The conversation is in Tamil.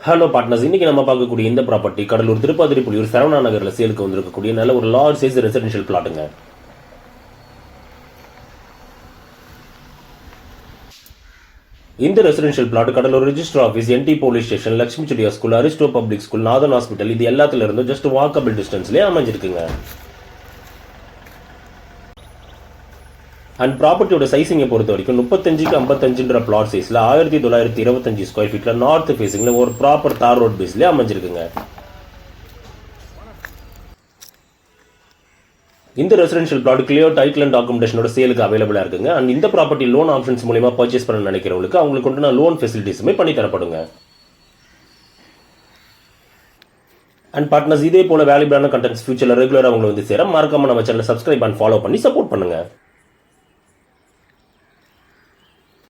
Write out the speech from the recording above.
ஹலோ பார்ட்னர்ஸ் இன்னைக்கு நம்ம பார்க்கக்கூடிய இந்த ப்ராப்பர்ட்டி கடலூர் திருப்பாதிரி புலியூர் சரவணா நகரில் சேலுக்கு வந்திருக்கக்கூடிய நல்ல ஒரு லார்ஜ் சைஸ் ரெசிடென்ஷியல் பிளாட்டுங்க இந்த residential plot Cuddalore register office என்டி police station Lakshmi Chettiar school Aristo public school Nathan hospital இது எல்லாத்துலருந்து ஜஸ்ட் வாக்கபிள் டிஸ்டன்ஸ்லேயே அமைஞ்சிருக்குங்க. அண்ட் ப்ராப்பர்ட்டியோட சைஸிங்கை பொறுத்த வரைக்கும் முப்பத்தஞ்சுக்கு ஐம்பத்தஞ்சுன்ற பிளாட் சைஸில் ஆயிரத்தி தொள்ளாயிரத்தி இருபத்தஞ்சு ஸ்கொயர் ஃபீட்டில் நார்த் ஃபேஸிங்கில் ஒரு ப்ராப்பர் தார் ரோட் பேஸ்லேயே அமைஞ்சிருக்குங்க. இந்த residential plot clear title and டாக்குமெண்டேஷனோட சேலுக்கு அவைலபிளாக இருக்குங்க. அண்ட் இந்த ப்ராப்பர்ட்டி லோன் ஆப்ஷன்ஸ் மூலியமா பர்ச்சேஸ் பண்ண நினைக்கிறவங்களுக்கு அவங்களுக்கு உண்டான லோன் ஃபெசிலிட்டிஸுமே பண்ணி தரப்படுங்க. அண்ட் பார்ட்னர்ஸ் இதே போல வேல்யூபிளான கண்டென்ட்ஸ் ஃபியூச்சரில் ரெகுலராக அவங்களை வந்து சேர மறக்காம நம்ம சேனலை சப்ஸ்கிரைப் அண்ட் ஃபாலோ பண்ணி சப்போர்ட் பண்ணுங்கள்